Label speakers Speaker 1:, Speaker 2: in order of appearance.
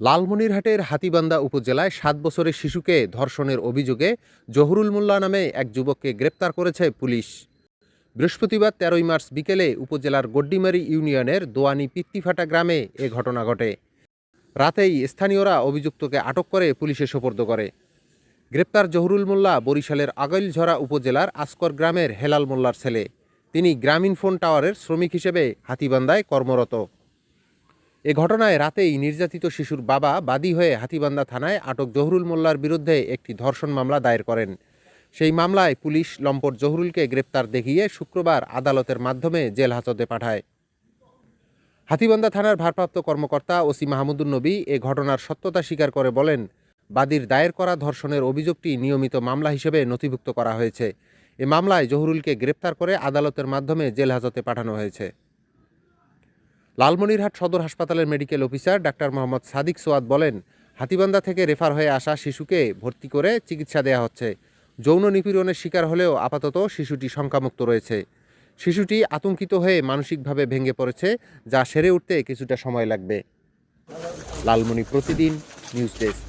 Speaker 1: লালমনিরহাটের হাতিবান্দা উপজেলায় সাত বছরের শিশুকে ধর্ষণের অভিযোগে জহুরুল মোল্লা নামে এক যুবককে গ্রেপ্তার করেছে পুলিশ। বৃহস্পতিবার তেরোই মার্চ বিকেলে উপজেলার গড্ডিমারি ইউনিয়নের দোয়ানি পিত্তিফাটা গ্রামে এ ঘটনা ঘটে। রাতেই স্থানীয়রা অভিযুক্তকে আটক করে পুলিশে সোপর্দ করে। গ্রেপ্তার জহুরুল মোল্লা বরিশালের আগৈলঝরা উপজেলার আসকর গ্রামের হেলাল মোল্লার ছেলে। তিনি গ্রামীণ ফোন টাওয়ারের শ্রমিক হিসেবে হাতিবান্দায় কর্মরত। এ ঘটনায় রাতেই নির্যাতিত শিশুর বাবা বাদী হয়ে হাতিবান্দা থানায় আটক জহুরুল মোল্লার বিরুদ্ধে একটি ধর্ষণ মামলা দায়ের করেন। সেই মামলায় পুলিশ লম্পট জহুরুলকে গ্রেপ্তার দেখিয়ে শুক্রবার আদালতের মাধ্যমে জেল হাজতে পাঠায়। হাতিবান্দা থানার ভারপ্রাপ্ত কর্মকর্তা ওসি মাহমুদুর নবী এ ঘটনার সত্যতা স্বীকার করে বলেন, বাদীর দায়ের করা ধর্ষণের অভিযোগটি নিয়মিত মামলা হিসেবে নথিভুক্ত করা হয়েছে। এ মামলায় জহুরুলকে গ্রেপ্তার করে আদালতের মাধ্যমে জেল হাজতে পাঠানো হয়েছে। লালমনিরহাট সদর হাসপাতালের medical officer doctor Mohammad Sadiq Soyad বলেন হাতিবান্দা থেকে রেফার হয়ে আসা শিশুকে ভর্তি করে চিকিৎসা দেওয়া হচ্ছে। যৌন নিপীড়নের শিকার হলেও আপাতত শিশুটি শঙ্কামুক্ত রয়েছে। শিশুটি আতঙ্কিত হয়ে মানসিকভাবে ভেঙে পড়েছে, যা সেরে উঠতে কিছুটা সময় লাগবে। লালমনি প্রতিদিন নিউজ ডেস্ক।